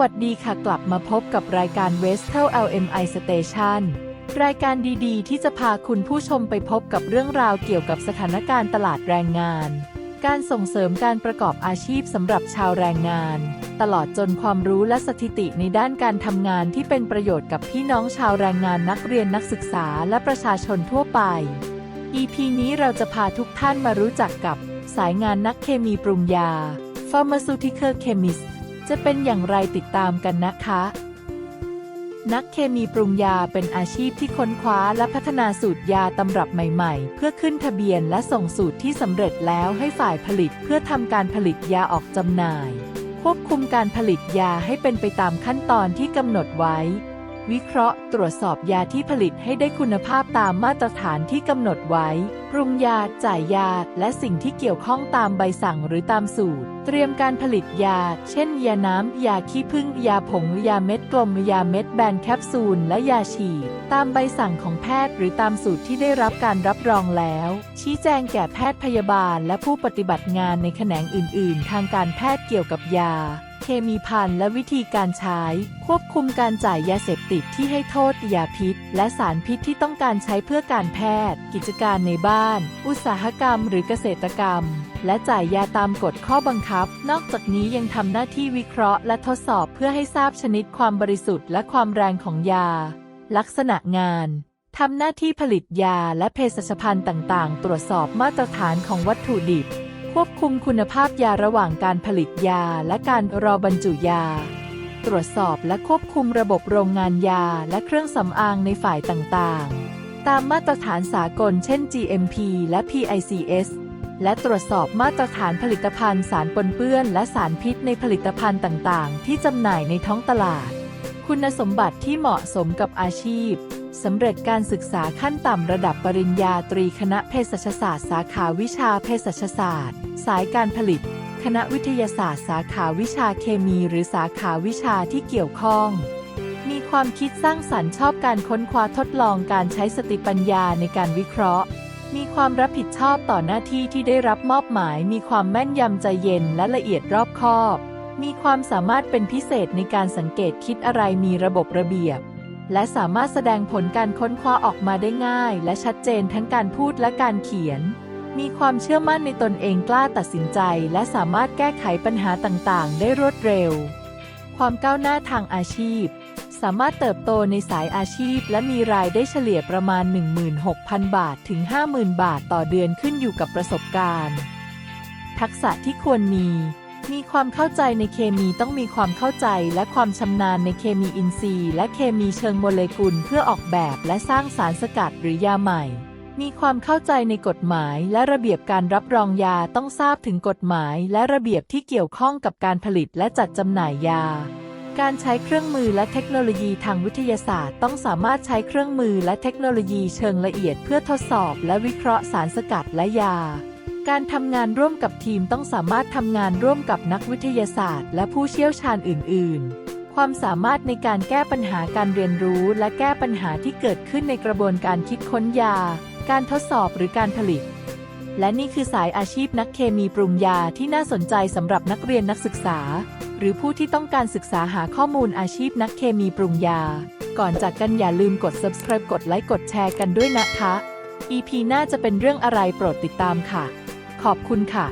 วัสดีค่ะกลับมาพบกับรายการ Vestel LMI Station รายการดีๆ ที่จะพาคุณผู้ชมไปพบกับเรื่องราวเกี่ยวกับสถานการณ์ตลาดแรงงาน การส่งเสริมการประกอบอาชีพสำหรับชาวแรงงาน ตลอดจนความรู้และสถิติในด้านการทำงานที่เป็นประโยชน์กับพี่น้องชาวแรงงานนักเรียนนักศึกษาและประชาชนทั่วไป EP นี้เราจะพาทุกท่านมารู้จักกับ สายงานนักเคมีปรุงยา Pharmaceutical Chemist จะเป็นอย่างไรติดตามกันนะคะ นักเคมีปรุงยาเป็นอาชีพที่ค้นคว้าและพัฒนาสูตรยาตำรับใหม่ๆ เพื่อขึ้นทะเบียนและส่งสูตรที่สำเร็จแล้วให้ฝ่ายผลิตเพื่อทำการผลิตยาออกจำหน่าย ควบคุมการผลิตยาให้เป็นไปตามขั้นตอนที่กำหนดไว้ วิเคราะห์ ตรวจสอบยาที่ผลิตให้ได้คุณภาพตามมาตรฐานที่กำหนดไว้ ปรุงยา จ่ายยา และสิ่งที่เกี่ยวข้องตามใบสั่งหรือตามสูตร เตรียมการผลิตยา เช่น ยาน้ำ ยาขี้ผึ้ง ยาผง ยาเม็ดกลม ยาเม็ดแบนแคปซูล และยาฉีด ตามใบสั่งของแพทย์หรือตามสูตรที่ได้รับการรับรองแล้ว ชี้แจงแก่แพทย์พยาบาล และผู้ปฏิบัติงานในแขนงอื่น ๆ ทางการแพทย์เกี่ยวกับยา เคมีภัณฑ์และวิธีการใช้ ควบคุมการจ่ายยาเสพติดที่ให้โทษยาพิษ และสารพิษที่ต้องการใช้เพื่อการแพทย์ กิจการในบ้าน อุตสาหกรรมหรือเกษตรกรรม และจ่ายยาตามกฎข้อบังคับ นอกจากนี้ยังทำหน้าที่วิเคราะห์และทดสอบเพื่อให้ทราบชนิดความบริสุทธิ์และความแรงของยา ลักษณะงานทำหน้าที่ผลิตยาและเภสัชภัณฑ์ต่าง ๆ ตรวจสอบมาตรฐานของวัตถุดิบ ควบคุมคุณภาพยาระหว่างการผลิตยาและการรอบรรจุยา ตรวจสอบและควบคุมระบบโรงงานยาและเครื่องสำอางในฝ่ายต่างๆ ตามมาตรฐานสากลเช่น GMP และ PICS และตรวจสอบมาตรฐานผลิตภัณฑ์สารปนเปื้อน และสารพิษในผลิตภัณฑ์ต่างๆ ที่จำหน่ายในท้องตลาด คุณสมบัติที่เหมาะสมกับอาชีพ สำเร็จการศึกษาขั้นต่ำระดับปริญญาตรีคณะเภสัชศาสตร์ สาขาวิชาเภสัชศาสตร์ สายการผลิต คณะวิทยาศาสตร์ สาขาวิชาเคมี หรือสาขาวิชาที่เกี่ยวข้อง มีความคิดสร้างสรรค์ชอบการค้นคว้าทดลองการใช้สติปัญญาในการวิเคราะห์ มีความรับผิดชอบต่อหน้าที่ที่ได้รับมอบหมาย มีความแม่นยำใจเย็นและละเอียดรอบคอบ มีความสามารถเป็นพิเศษในการสังเกตคิดอะไรมีระบบระเบียบ และสามารถแสดงผลการค้นคว้าออกมาได้ง่าย และชัดเจนทั้งการพูดและการเขียน มีความเชื่อมั่นในตนเองกล้าตัดสินใจ และสามารถแก้ไขปัญหาต่างๆ ได้รวดเร็ว ความก้าวหน้าทางอาชีพ สามารถเติบโตในสายอาชีพ และมีรายได้เฉลี่ยประมาณ 16,000 บาทถึง 50,000 บาทต่อเดือนขึ้นอยู่กับประสบการณ์ ทักษะที่ควรมี มีความเข้าใจในเคมีต้องมีความเข้าใจและความชำนาญในเคมีอินทรีย์ และเคมีเชิงโมเลกุลเพื่อออกแบบและสร้างสารสกัดหรือยาใหม่ มีความเข้าใจในกฎหมายและระเบียบการรับรองยาต้องทราบถึงกฎหมายและระเบียบที่เกี่ยวข้องกับการผลิตและจัดจำหน่ายยา การใช้เครื่องมือและเทคโนโลยีทางวิทยาศาสตร์ ต้องสามารถใช้เครื่องมือและเทคโนโลยีเชิงละเอียดเพื่อทดสอบและวิเคราะห์สารสกัดและยา การทำงานร่วมกับทีมต้องสามารถทำงานร่วมกับนักวิทยาศาสตร์ และผู้เชี่ยวชาญอื่น ๆความสามารถในการแก้ปัญหาการเรียนรู้และแก้ปัญหาที่เกิดขึ้นในกระบวนการคิดค้นยา การทดสอบหรือการผลิต และนี่คือสายอาชีพนักเคมีปรุงยาที่น่าสนใจสำหรับนักเรียนนักศึกษา หรือผู้ที่ต้องการศึกษาหาข้อมูลอาชีพนักเคมีปรุงยา ก่อนจากกันอย่าลืมกด subscribe กดไลค์กดแชร์กันด้วยนะคะ EP หน้าจะเป็นเรื่องอะไรโปรดติดตามค่ะ ขอบคุณค่ะ